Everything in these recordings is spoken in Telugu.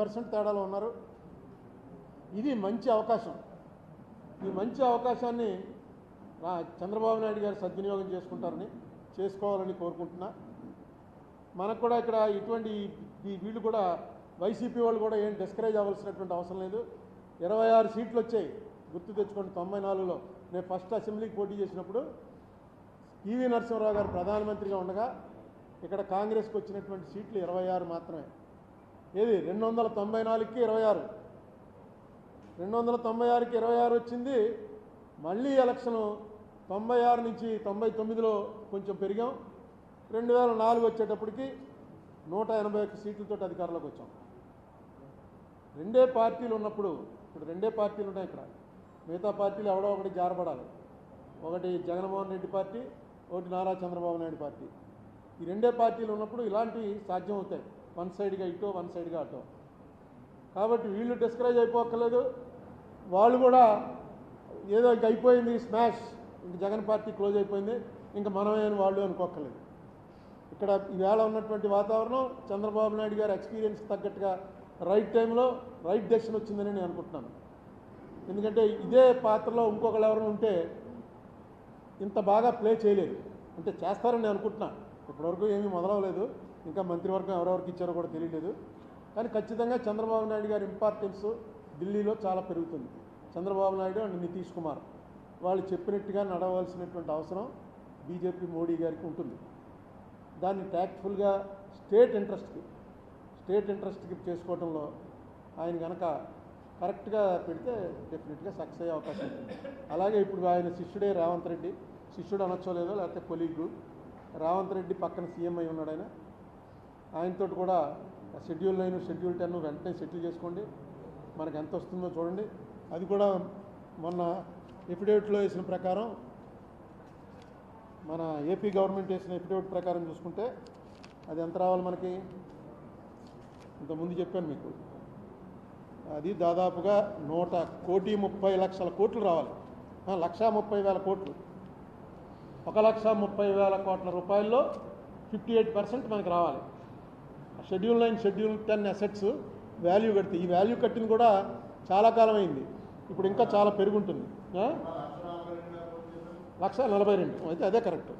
పర్సెంట్ తేడాలో ఉన్నారు. ఇది మంచి అవకాశం. ఈ మంచి అవకాశాన్ని చంద్రబాబు నాయుడు గారు సద్వినియోగం చేసుకుంటారని చేసుకోవాలని కోరుకుంటున్నా. మనకు కూడా ఇక్కడ ఇటువంటి ఈ వీళ్ళు కూడా వైసీపీ వాళ్ళు కూడా ఏం డిస్కరేజ్ అవ్వాల్సినటువంటి అవసరం లేదు. ఇరవై ఆరు సీట్లు వచ్చాయి. గుర్తు తెచ్చుకోండి తొంభై నాలుగులో. నేను ఫస్ట్ అసెంబ్లీకి పోటీ చేసినప్పుడు పివి నరసింహరావు గారు ప్రధానమంత్రిగా ఉండగా ఇక్కడ కాంగ్రెస్కి వచ్చినటువంటి సీట్లు ఇరవై ఆరు మాత్రమే. ఏది? రెండు వందల తొంభై నాలుగుకి ఇరవై ఆరు రెండు వందల తొంభై ఆరుకి ఇరవై ఆరు వచ్చింది. మళ్ళీ ఎలక్షను తొంభై ఆరు నుంచి తొంభై తొమ్మిదిలో కొంచెం పెరిగాం. రెండు వేల నాలుగు వచ్చేటప్పటికి నూట ఎనభై ఒక్క సీట్లతో అధికారంలోకి వచ్చాం. రెండే పార్టీలు ఉన్నప్పుడు ఇప్పుడు రెండే పార్టీలు ఉన్నాయి ఇక్కడ. మిగతా పార్టీలు ఎవడో ఒకటి జారపడాలి ఒకటి జగన్మోహన్ రెడ్డి పార్టీ ఒకటి నారా చంద్రబాబు నాయుడు పార్టీ. ఈ రెండే పార్టీలు ఉన్నప్పుడు ఇలాంటివి సాధ్యం అవుతాయి. వన్ సైడ్గా ఇటో వన్ సైడ్గా అటో. కాబట్టి వీళ్ళు డిస్కరేజ్ అయిపోక్కర్లేదు. వాళ్ళు కూడా ఏదో ఇంక అయిపోయింది స్మాష్. ఇంక జగన్ పార్టీ క్లోజ్ అయిపోయింది. ఇంకా మనమే అని వాళ్ళు అనుకోక్కర్లేదు. ఇక్కడ ఈవేళ ఉన్నటువంటి వాతావరణం చంద్రబాబు నాయుడు గారి ఎక్స్పీరియన్స్ తగ్గట్టుగా రైట్ టైంలో రైట్ డెసిషన్ వచ్చిందని నేను అనుకుంటున్నాను. ఎందుకంటే ఇదే పాత్రలో ఇంకొకళ్ళు ఎవరైనా ఉంటే ఇంత బాగా ప్లే చేయలేదు. అంటే చేస్తారని నేను అనుకుంటున్నాను. ఇప్పటివరకు ఏమీ మొదలవలేదు. ఇంకా మంత్రివర్గం ఎవరెవరికి ఇచ్చారో కూడా తెలియలేదు. కానీ ఖచ్చితంగా చంద్రబాబు నాయుడు గారి ఇంపార్టెన్స్ ఢిల్లీలో చాలా పెరుగుతుంది. చంద్రబాబు నాయుడు అండ్ నితీష్ కుమార్ వాళ్ళు చెప్పినట్టుగా నడవలసినటువంటి అవసరం బీజేపీ మోడీ గారికి ఉంటుంది. దాన్ని ట్యాక్ట్ఫుల్గా స్టేట్ ఇంట్రెస్ట్కి స్టేట్ ఇంట్రెస్ట్కి చేసుకోవడంలో ఆయన కనుక కరెక్ట్గా పెడితే డెఫినెట్గా సక్సెస్ అయ్యే అవకాశం ఉంటుంది. అలాగే ఇప్పుడు ఆయన శిష్యుడే రేవంత్ రెడ్డి. శిష్యుడు అనొచ్చో లేదో లేకపోతే కొలీగు రేవంత్ రెడ్డి పక్కన సీఎం అయి ఉన్నాడు ఆయన. ఆయనతో కూడా షెడ్యూల్ నైన్ షెడ్యూల్ టెన్ వెంటనే సెటిల్ చేసుకోండి. మనకు ఎంత వస్తుందో చూడండి. అది కూడా మొన్న ఎఫిడేవిట్లో వేసిన ప్రకారం మన ఏపీ గవర్నమెంట్ వేసిన ఎఫిడేవిట్ ప్రకారం చూసుకుంటే అది ఎంత రావాలి మనకి? ఇంతకుముందు చెప్పాను మీకు. అది దాదాపుగా నూట కోటి ముప్పై లక్షల కోట్లు రావాలి. లక్షా ముప్పై వేల కోట్లు. ఒక లక్ష ముప్పై వేల కోట్ల రూపాయల్లో ఫిఫ్టీ ఎయిట్ పర్సెంట్ మనకి రావాలి. Schedule nine schedule ten assets value కడితే ఈ వాల్యూ కట్టింది కూడా చాలా కాలం అయింది ఇప్పుడు ఇంకా చాలా పెరుగుంటుంది. లక్ష నలభై రెండు. అయితే అదే కరెక్ట్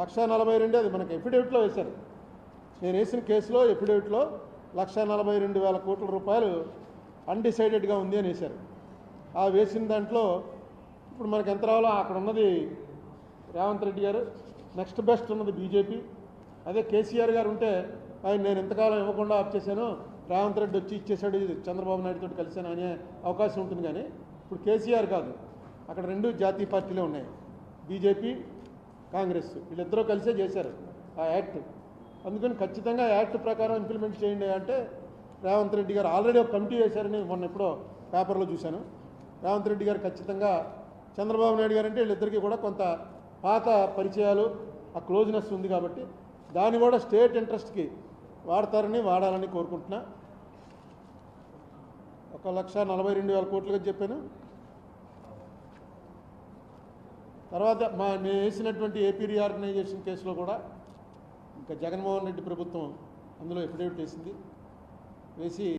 లక్ష నలభై రెండు అది మనకి ఎఫిడేవిట్లో వేశారు. నేను వేసిన కేసులో ఎఫిడేవిట్లో లక్ష నలభై రెండు వేల కోట్ల రూపాయలు అన్డిసైడెడ్గా ఉంది అని వేశారు. ఆ వేసిన దాంట్లో ఇప్పుడు మనకి ఎంత రావాలో అక్కడ ఉన్నది రేవంత్ రెడ్డి గారు. నెక్స్ట్ బెస్ట్ ఉన్నది బీజేపీ. అదే కేసీఆర్ గారు ఉంటే ఆయన నేను ఇంతకాలం ఇవ్వకుండా ఆప్ చేశాను రేవంత్ రెడ్డి వచ్చి ఇచ్చేసాడు ఇది చంద్రబాబు తోటి కలిశాను అనే అవకాశం ఉంటుంది కానీ ఇప్పుడు కేసీఆర్ కాదు. అక్కడ రెండు జాతీయ పార్టీలే ఉన్నాయి. బీజేపీ కాంగ్రెస్. వీళ్ళిద్దరూ కలిసే చేశారు ఆ యాక్ట్. అందుకని ఖచ్చితంగా యాక్ట్ ప్రకారం ఇంప్లిమెంట్ చేయండి అంటే రేవంత్ రెడ్డి గారు ఆల్రెడీ ఒక కమిటీ వేశారని మొన్న ఎప్పుడో పేపర్లో చూశాను. రేవంత్ రెడ్డి గారు ఖచ్చితంగా చంద్రబాబు నాయుడు గారు అంటే వీళ్ళిద్దరికీ కూడా కొంత పాత పరిచయాలు ఆ క్లోజ్నెస్ ఉంది కాబట్టి దాన్ని కూడా స్టేట్ ఇంట్రెస్ట్కి వాడతారని వాడాలని కోరుకుంటున్నా. ఒక లక్ష నలభై రెండు వేల కోట్లుగా చెప్పాను. తర్వాత మా మేము వేసినటువంటి ఏపీ రీఆర్గనైజేషన్ కేసులో కూడా ఇంకా జగన్మోహన్ రెడ్డి ప్రభుత్వం అందులో ఎఫిడేవిట్ వేసింది. వేసి